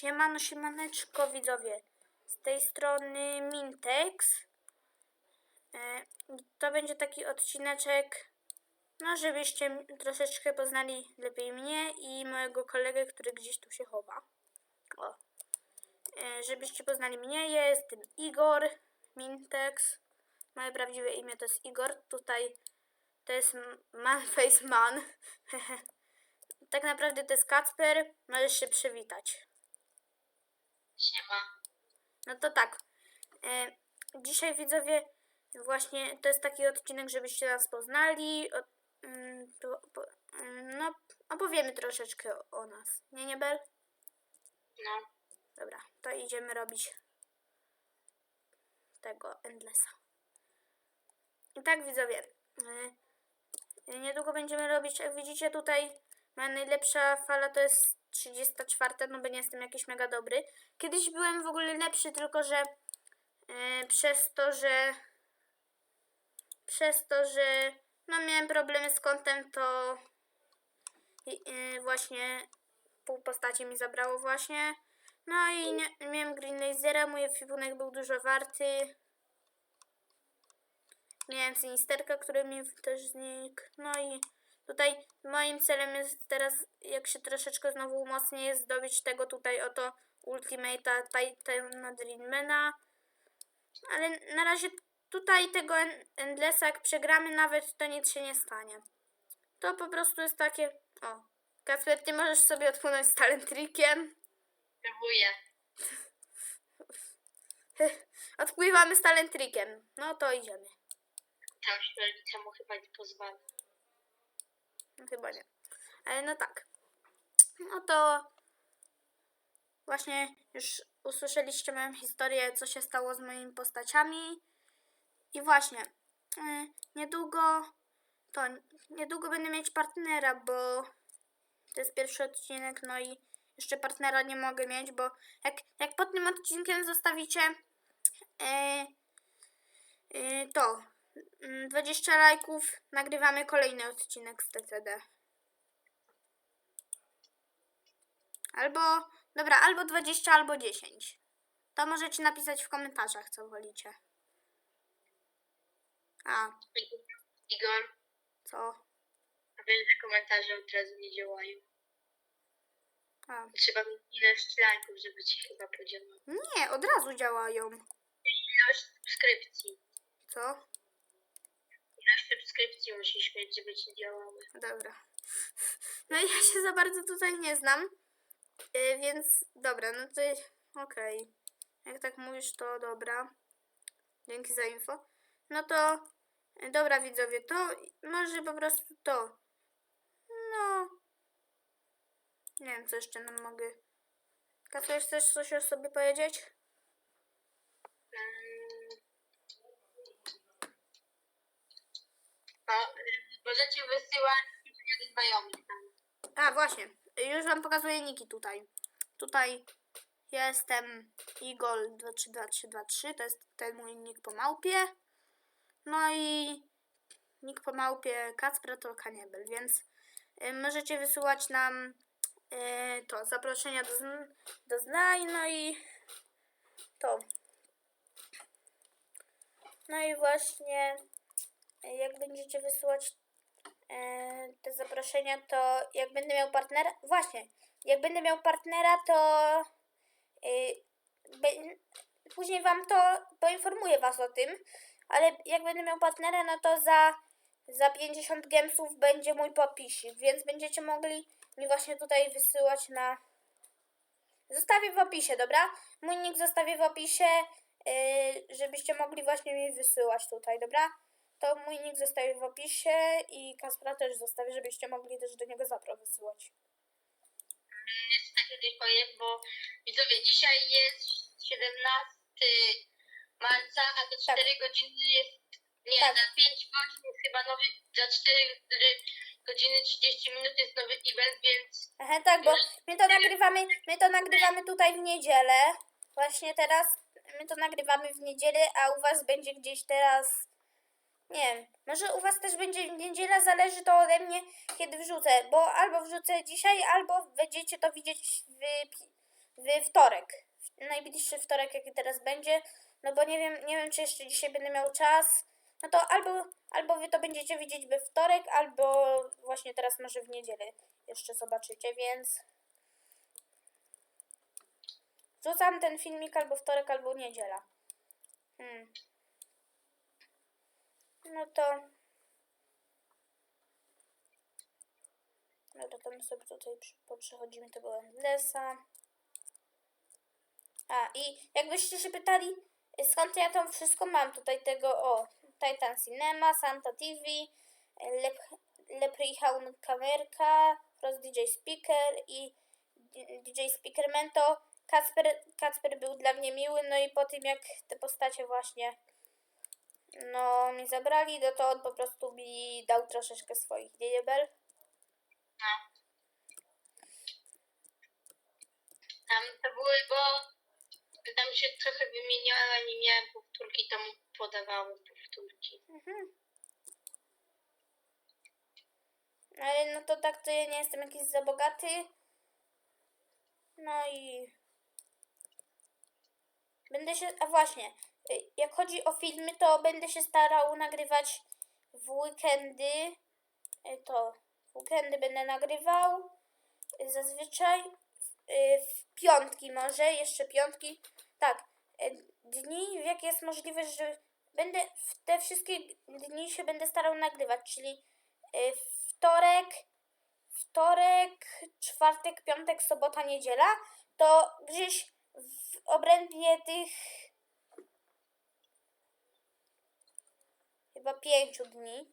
Siemano, siemaneczko widzowie. Z tej strony Mintex. E, To będzie taki odcineczek, no żebyście troszeczkę poznali lepiej mnie i mojego kolegę, który gdzieś tu się chowa. O. E, Żebyście poznali mnie, ja jestem Igor Mintex. Moje prawdziwe imię to jest Igor. Tutaj to jest Manface Man. tak naprawdę to jest Kacper. Możesz się przywitać. Siema. No to tak. E, dzisiaj widzowie, właśnie to jest taki odcinek, żebyście nas poznali. O, mm, po, po, mm, no, opowiemy troszeczkę o, o nas. Nie, nie, Bel? No, Dobra, to idziemy robić tego Endlessa. I tak widzowie, e, niedługo będziemy robić, jak widzicie tutaj, moja najlepsza fala to jest 34, no bo nie jestem jakiś mega dobry. Kiedyś byłem w ogóle lepszy, tylko że e, przez to, że przez to, że no miałem problemy z kątem, to e, właśnie pół postaci mi zabrało właśnie. No i nie, miałem Green Lasera, mój ekwipunek był dużo warty. Miałem Sinisterka, który mi też znikł. No i tutaj moim celem jest teraz, jak się troszeczkę znowu umocnię, jest zdobyć tego tutaj oto Ultimate'a Titana Dreammana. Ale na razie tutaj tego En- Endlessa, jak przegramy nawet, to nic się nie stanie. To po prostu jest takie... O, Kacper, ty możesz sobie odpłynąć z talentrikiem. próbuję. Odpływamy z talentrikiem. No to idziemy. Tam śmiernica mu chyba nie pozwala. Chyba nie. Ale no tak. No to właśnie już usłyszeliście moją historię, co się stało z moimi postaciami. I właśnie, y, niedługo to niedługo będę mieć partnera, bo to jest pierwszy odcinek, no i jeszcze partnera nie mogę mieć, bo jak, jak pod tym odcinkiem zostawicie e, e, to 20 lajków, nagrywamy kolejny odcinek z TCD. Albo, dobra, albo 20, albo 10. To możecie napisać w komentarzach, co wolicie. A, Igor, co? że komentarze od razu nie działają. A. Trzeba mieć ilość lajków, żeby ci chyba podziałało. Nie, od razu działają. Ilość subskrypcji. Co? Ilość subskrypcji musisz mieć, żeby ci działały. Dobra. No ja się za bardzo tutaj nie znam. Yy, więc dobra, no to okej. Jak tak mówisz, to dobra. Dzięki za info. No to yy, dobra widzowie, to może po prostu to. No. Nie wiem, co jeszcze nam mogę. Kacper, chcesz coś o sobie powiedzieć? Mm. Y, możecie wysyłać do znajomych. A, właśnie. Już wam pokazuję niki tutaj. Tutaj jestem Igol23223, to jest ten mój nick po małpie. No i nick po małpie Kacpra to Kaniebel, więc y, możecie wysyłać nam y, to zaproszenia do, do znaj, no i to. No i właśnie y, jak będziecie wysyłać e, te zaproszenia, to jak będę miał partnera, właśnie, jak będę miał partnera, to be- później wam to poinformuję was o tym, ale jak będę miał partnera, no to za, za 50 gemsów będzie mój popisik, więc będziecie mogli mi właśnie tutaj wysyłać na... Zostawię w opisie, dobra? Mój nick zostawię w opisie, y, żebyście mogli właśnie mi wysyłać tutaj, dobra? To mój nick zostawię w opisie i Kaspra też zostawię, żebyście mogli też do niego zapro wysyłać. Takie coś powiem, bo widzowie, dzisiaj jest 17 marca, a za 4 godziny jest, nie, Tak. za 5 godzin jest chyba nowy, za 4 godziny 30 minut jest nowy event, więc Aha, tak, bo my to nagrywamy, my to nagrywamy tutaj w niedzielę. Właśnie teraz my to nagrywamy w niedzielę, a u was będzie gdzieś teraz. Nie wiem, może u was też będzie w niedzielę, zależy to ode mnie, kiedy wrzucę, bo albo wrzucę dzisiaj, albo będziecie to widzieć w, w wtorek. Najbliższy wtorek, jaki teraz będzie. No bo nie wiem, nie wiem, czy jeszcze dzisiaj będę miał czas. No to albo, albo wy to będziecie widzieć we wtorek, albo właśnie teraz może w niedzielę jeszcze zobaczycie, więc wrzucam ten filmik albo wtorek, albo niedziela. Hmm. No to no to tam sobie tutaj poprzechodzimy tego Endlessa. A i jakbyście się pytali, skąd ja to wszystko mam, tutaj tego, o, Titan Cinema, Santa TV, Lep, Leprechaun Kamerka, Frost DJ Speaker i DJ Speaker Mento. Kacper, Kacper był dla mnie miły, no i po tym jak te postacie właśnie no mi zabrali, no to on po prostu mi dał troszeczkę swoich diabel. Tam to były, bo tam się trochę wymieniałem i miałem powtórki, to mu podawały powtórki. Mhm. Ale no to tak, to ja nie jestem jakiś za bogaty. No i będę się, a właśnie, jak chodzi o filmy, to będę się starał nagrywać w weekendy. Y, To w weekendy będę nagrywał. y, Zazwyczaj y, w piątki może, jeszcze piątki. Tak, dni, w jakie jest możliwość, że będę w te wszystkie dni się będę starał nagrywać, czyli wtorek, wtorek, czwartek, piątek, sobota, niedziela, to gdzieś w obrębie tych chyba pięciu dni.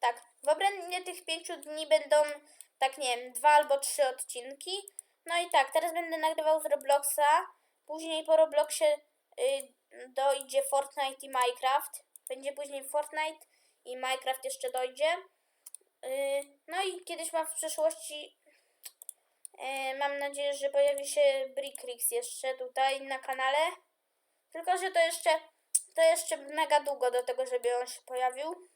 Tak, w obrębie tych pięciu dni będą, tak nie wiem, dwa albo trzy odcinki. No i tak, teraz będę nagrywał z Robloxa. Później po Robloxie y, dojdzie Fortnite i Minecraft. Będzie później Fortnite i Minecraft jeszcze dojdzie. Y, no i kiedyś mam w przyszłości, mam nadzieję, że pojawi się Brickrix jeszcze tutaj na kanale. Tylko, że to jeszcze, to jeszcze mega długo do tego, żeby on się pojawił.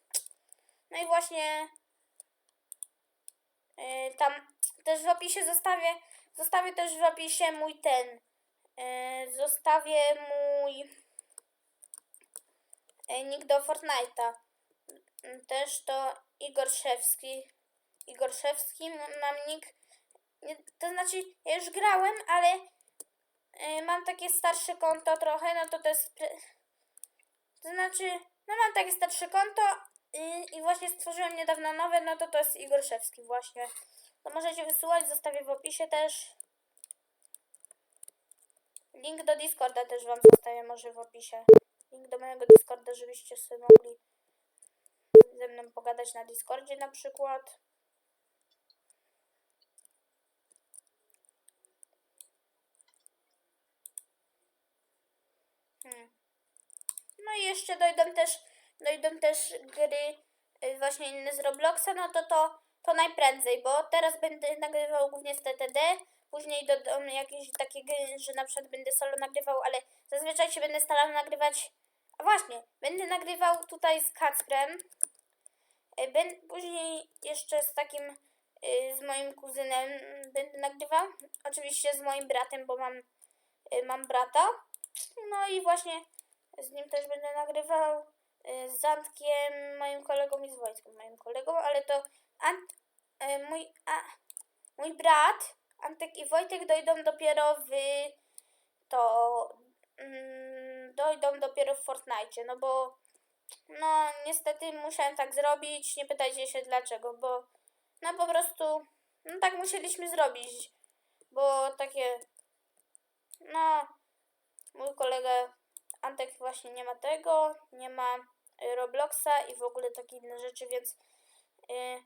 No i właśnie y, tam też w opisie zostawię, zostawię też w opisie mój ten, y, zostawię mój nick do Fortnite'a. Też to Igor Szewski. Igor Szewski mam nick. Nie, To znaczy, ja już grałem, ale y, mam takie starsze konto trochę, no to to jest... To znaczy, no mam takie starsze konto i, i właśnie stworzyłem niedawno nowe, no to to jest Igor Szewski właśnie. To możecie wysyłać, zostawię w opisie też. Link do Discorda też wam zostawię może w opisie. Link do mojego Discorda, żebyście sobie mogli ze mną pogadać na Discordzie na przykład. Hmm. No i jeszcze dojdą też, dojdą też gry y, właśnie inne z Robloxa, no to to, to najprędzej, bo teraz będę nagrywał głównie z TTD, później dodam jakieś takie gry, że na przykład będę solo nagrywał, ale zazwyczaj się będę starał nagrywać, a właśnie, będę nagrywał tutaj z Kacprem, Y, ben, później jeszcze z takim, y, z moim kuzynem będę nagrywał, oczywiście z moim bratem, bo mam, mam brata, no i właśnie z nim też będę nagrywał. y, Z Antkiem, moim kolegą i z Wojtkiem, moim kolegą, ale to Ant, y, mój, a, mój brat, Antek i Wojtek dojdą dopiero w to, mm, dojdą dopiero w Fortnite, no bo no niestety musiałem tak zrobić, nie pytajcie się dlaczego, bo no po prostu, no tak musieliśmy zrobić, bo takie, no mój kolega Antek właśnie nie ma tego, nie ma y, Robloxa i w ogóle takie inne rzeczy, więc y,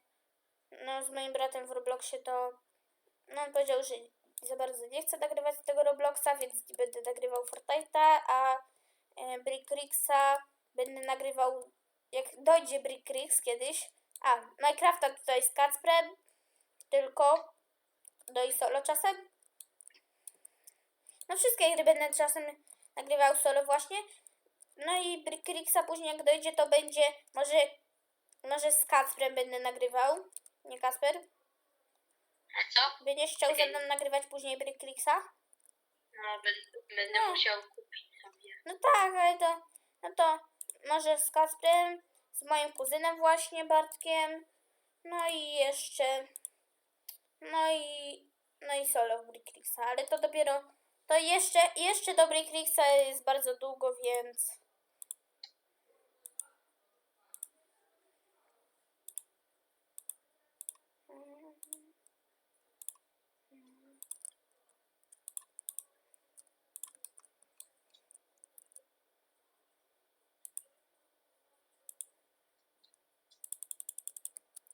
no z moim bratem w Robloxie to no on powiedział, że za bardzo nie chce nagrywać tego Robloxa, więc nie będę nagrywał Fortnite'a, a y, Brickrixa będę nagrywał jak dojdzie Brickrix kiedyś. A, Minecrafta tutaj z Kacprem, tylko do i solo czasem. No wszystkie gry będę czasem nagrywał solo właśnie. No i Brickrixa później jak dojdzie to będzie może może z Kacprem będę nagrywał. Nie Kasper. A co? Będziesz chciał ze mną nagrywać później Bricklixa? No, będę, No. musiał kupić sobie. No tak, ale to, no to może z Kasprem, z moim kuzynem właśnie Bartkiem, no i jeszcze, no i, no i solo w Bricklixa, ale to dopiero, to jeszcze, jeszcze do Bricklixa jest bardzo długo, więc...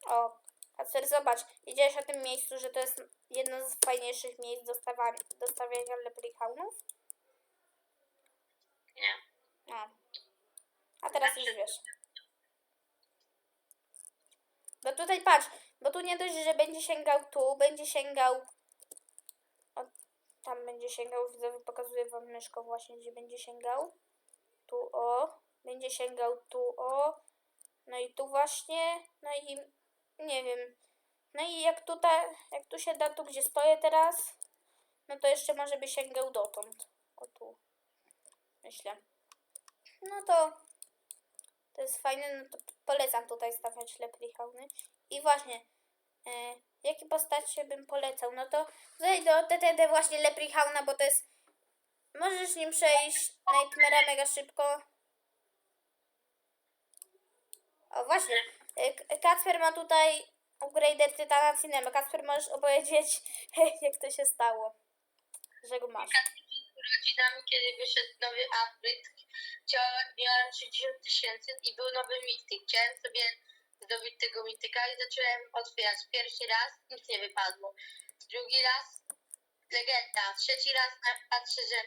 O, Kacper, zobacz, wiedziałeś o tym miejscu, że to jest jedno z fajniejszych miejsc dostawiania leprechaunów? Nie. No. A teraz już wiesz. Bo tutaj patrz, bo tu nie dość, że będzie sięgał tu, będzie sięgał. O, tam będzie sięgał, widzowie, pokazuję wam myszką właśnie, gdzie będzie sięgał. Tu o, będzie sięgał tu o, no i tu właśnie, no i nie wiem. No i jak tutaj, jak tu się da, tu gdzie stoję teraz, no to jeszcze może by sięgał dotąd. O tu, myślę. No to to jest fajne, no to polecam tutaj stawiać leprechauny. I właśnie, e, jakie postacie bym polecał? No to tutaj do TTD właśnie leprechauna, bo to jest, możesz nim przejść Nightmare'a mega szybko. O właśnie, Kacper ma tutaj upgrader Tytana Cinema. Kacper, możesz opowiedzieć, jak to się stało, że go masz. Rodzinami, kiedy wyszedł nowy chciałem, miałem 60 tysięcy i był nowy mityk. Chciałem sobie zdobyć tego mityka i zacząłem otwierać. Pierwszy raz nic nie wypadło. Drugi raz legenda. Trzeci raz patrzę, że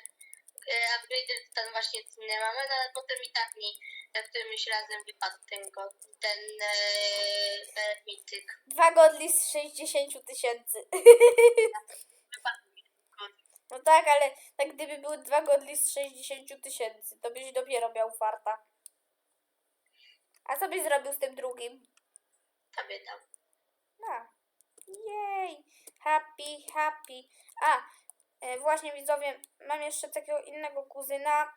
e, upgrader ten właśnie nie mamy, no ale potem i tak mi którymś razem wypadł ten, go, ten e, mityk. Dwa godli z 60 tysięcy. No tak, ale tak gdyby były dwa godli z 60 tysięcy, to byś dopiero miał farta. A co byś zrobił z tym drugim? Tobie dam. No. Jej! Happy, happy. A, e, właśnie widzowie, mam jeszcze takiego innego kuzyna.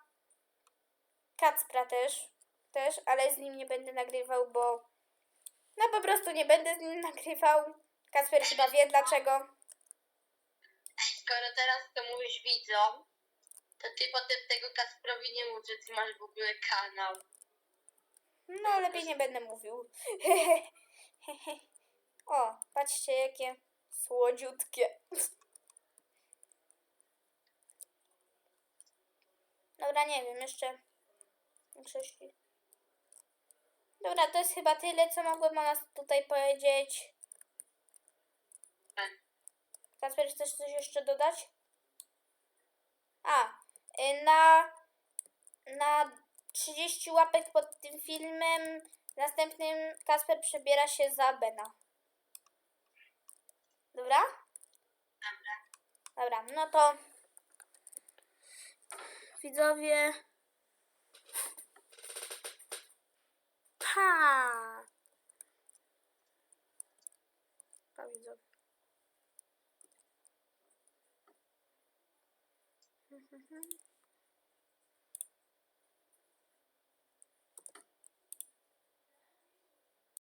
Kacpra też. Też, ale z nim nie będę nagrywał, bo... No po prostu nie będę z nim nagrywał. Kacper chyba wie dlaczego. Skoro teraz to mówisz widzom, to ty potem tego Kasprowi nie mów, że ty masz w ogóle kanał. No, lepiej nie będę mówił. o, patrzcie, jakie słodziutkie. Dobra, nie wiem, jeszcze... Krzyszki. Dobra, to jest chyba tyle, co mogłem o nas tutaj powiedzieć. Kasper, chcesz coś jeszcze dodać? A, y, na, na 30 łapek pod tym filmem następnym Kasper przebiera się za Bena. Dobra? Dobra, no to widzowie. Pa! Pa widzowie. Mhm.